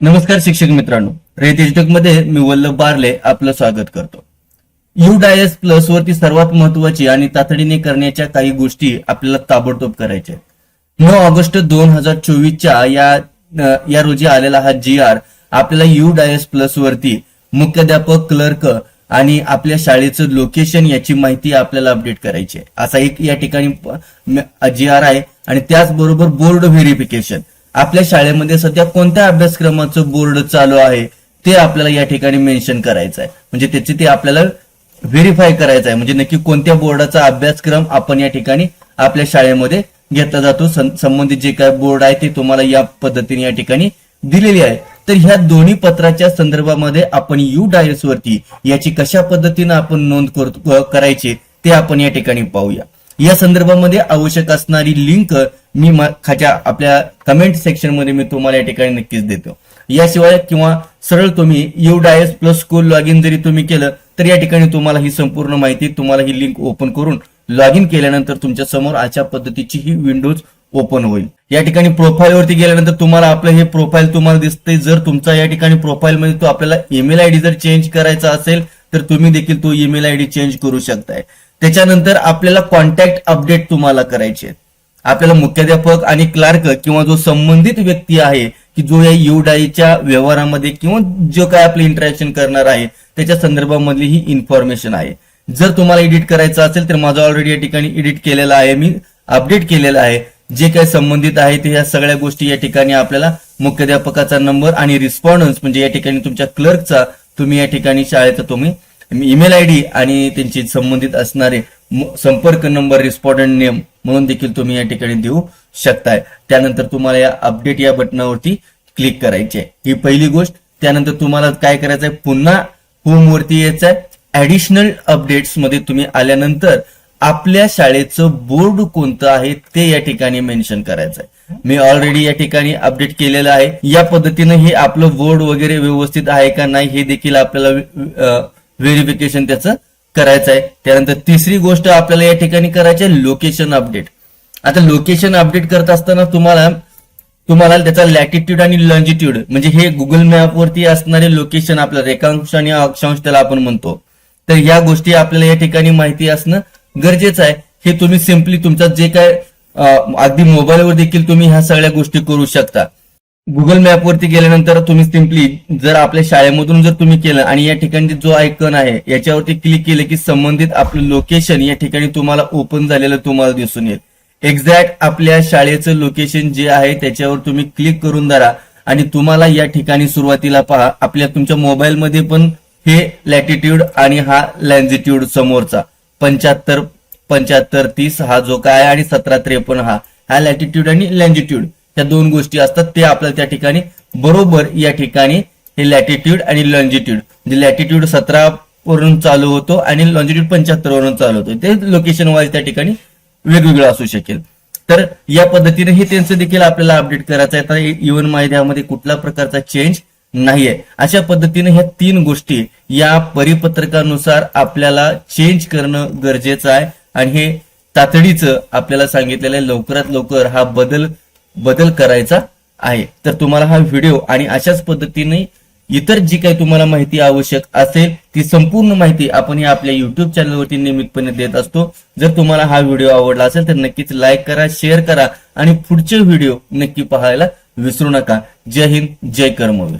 नमस्कार शिक्षक मित्रांनो. रेत मध्ये मी वल्लभ बारले आपलं स्वागत करतो. यू डायस प्लस वरती सर्वात महत्वाची आणि तातडीने करण्याच्या काही गोष्टी आपल्याला ताबडतोब करायच्या नऊ ऑगस्ट दोन हजार चोवीसच्या या या रोजी आलेला हा जी आर आपल्याला यू डायस प्लस वरती मुख्याध्यापक क्लर्क आणि आपल्या शाळेचं लोकेशन याची माहिती आपल्याला अपडेट करायची आहे. असा एक या ठिकाणी जी आर आहे आणि त्याचबरोबर बोर्ड व्हेरिफिकेशन आपल्या शाळेमध्ये सध्या कोणत्या अभ्यासक्रमाचं बोर्ड चालू आहे ते आपल्याला या ठिकाणी मेन्शन करायचं आहे म्हणजे त्याची ते आपल्याला व्हेरीफाय करायचं आहे म्हणजे नक्की कोणत्या बोर्डाचा अभ्यासक्रम आपण या ठिकाणी आपल्या शाळेमध्ये घेतला जातो. संबंधित जे काय बोर्ड आहे ते तुम्हाला या पद्धतीने या ठिकाणी दिलेली आहे. तर ह्या दोन्ही पत्राच्या संदर्भामध्ये आपण यू डायस वरती याची कशा पद्धतीनं आपण नोंद करायची ते आपण या ठिकाणी पाहूया. या संदर्भामध्ये आवश्यक असणारी लिंक मी खाच्या आपल्या कमेंट सेक्शनमध्ये मी तुम्हाला या ठिकाणी नक्कीच देतो. याशिवाय किंवा सरळ तुम्ही U DISE plus school log in जरी तुम्ही केलं तर या ठिकाणी तुम्हाला ही संपूर्ण माहिती तुम्हाला ही लिंक ओपन करून लॉग इन केल्यानंतर तुमच्यासमोर अशा पद्धतीची ही विंडोज ओपन होईल. या ठिकाणी प्रोफाईल वरती गेल्यानंतर तुम्हाला आपलं हे प्रोफाईल तुम्हाला दिसतंय. जर तुमचा या ठिकाणी प्रोफाईल मध्ये तो आपल्याला ईमेल आयडी जर चेंज करायचा असेल तर तुम्ही देखील तो ईमेल आयडी चेंज करू शकताय. त्याच्यानंतर आपल्याला कॉन्टॅक्ट अपडेट तुम्हाला करायचे आहेत. आपल्याला मुख्याध्यापक आणि क्लार्क किंवा जो संबंधित व्यक्ती आहे की जो या युडाईच्या व्यवहारामध्ये किंवा जो काय आपले इंटरॅक्शन करणार आहे त्याच्या संदर्भामधली ही इन्फॉर्मेशन आहे जर तुम्हाला एडिट करायचं असेल तर माझा ऑलरेडी या ठिकाणी एडिट केलेलं आहे मी अपडेट केलेलं आहे जे काही संबंधित आहे ते या सगळ्या गोष्टी या ठिकाणी आपल्याला मुख्याध्यापकाचा नंबर आणि रिस्पॉन्डन्स म्हणजे या ठिकाणी तुमच्या क्लर्कचा तुम्ही या ठिकाणी शाळेचा तुम्ही ईमेल आय डी आणि त्यांची संबंधित असणारे संपर्क नंबर रिस्पॉन्डंट नेम म्हणून देखील तुम्ही या ठिकाणी देऊ शकताय. त्यानंतर तुम्हाला या अपडेट या बटनावरती क्लिक करायचे आहे. ही पहिली गोष्ट. त्यानंतर तुम्हाला काय करायचं आहे पुन्हा होम वरती यायचं आहे ऍडिशनल अपडेट्समध्ये तुम्ही आल्यानंतर आपल्या शाळेचं बोर्ड कोणतं आहे ते या ठिकाणी मेन्शन करायचं आहे मी ऑलरेडी या ठिकाणी अपडेट केलेलं आहे. या पद्धतीनं हे आपलं बोर्ड वगैरे व्यवस्थित आहे का नाही हे देखील आपल्याला व्हेरिफिकेशन त्याचं करायचं आहे त्यानंतर तिसरी गोष्ट आपल्याला या ठिकाणी करायची आहे लोकेशन अपडेट आता लोकेशन अपडेट करत असताना तुम्हाला तुम्हाला त्याचा लॅटिट्यूड आणि लॉन्जिट्यूड म्हणजे हे गुगल मॅप वरती असणारे लोकेशन आपलं रेखांश आणि अक्षांश त्याला आपण म्हणतो. तर या गोष्टी आपल्याला या ठिकाणी माहिती असणं गरजेचं आहे. हे तुम्ही सिम्पली तुमचा जे काय अगदी मोबाईलवर देखील तुम्ही ह्या सगळ्या गोष्टी करू शकता. गुगल मॅप वरती गेल्यानंतर तुम्ही सिम्पली जर आपल्या शाळेमधून जर तुम्ही केलं आणि या ठिकाणी जो आयकन आहे याच्यावरती क्लिक केलं की संबंधित आपलं लोकेशन या ठिकाणी तुम्हाला ओपन झालेलं तुम्हाला दिसून येईल. एक्झॅक्ट आपल्या शाळेचं लोकेशन जे आहे त्याच्यावर तुम्ही क्लिक करून धरा आणि तुम्हाला या ठिकाणी सुरुवातीला पहा आपल्या तुमच्या मोबाईलमध्ये पण हे लॅटिट्यूड आणि हा लॅन्झिट्यूड समोरचा. पंच्याहत्तर पंच्याहत्तर तीस हा जो काय आहे आणि सतरा त्रेपन्न हा. हा लॅटिट्यूड आणि लॅन्जिट्यूड त्या दोन गोष्टी असतात ते आपल्याला त्या ठिकाणी बरोबर या ठिकाणी हे लॅटिट्यूड आणि लॉन्जिट्यूड म्हणजे लॅटिट्यूड सतरा वरून चालू होतो आणि लॉन्जिट्यूड पंच्याहत्तर वरून चालू होतो. ते लोकेशन वाईज त्या ठिकाणी वेगवेगळं असू शकेल. तर या पद्धतीने हे त्यांचं देखील आपल्याला अपडेट करायचं आहे. तर इव्हन माहिती कुठल्या प्रकारचा चेंज नाहीये. अशा पद्धतीने ह्या तीन गोष्टी या परिपत्रकानुसार आपल्याला चेंज करणं गरजेचं आहे. आणि हे तातडीचं आपल्याला सांगितलेलं आहे. लवकरात लवकर हा बदल बदल करायचा आहे. तर तुम्हाला हा व्हिडिओ आणि अशाच पद्धतीने इतर जी काही तुम्हाला माहिती आवश्यक असेल ती संपूर्ण माहिती आपण या आपल्या युट्यूब चॅनलवरती नियमितपणे देत असतो. जर तुम्हाला हा व्हिडिओ आवडला असेल तर नक्कीच लाईक करा शेअर करा आणि पुढचे व्हिडिओ नक्की पाहायला विसरू नका. जय हिंद जय कर्मवीर.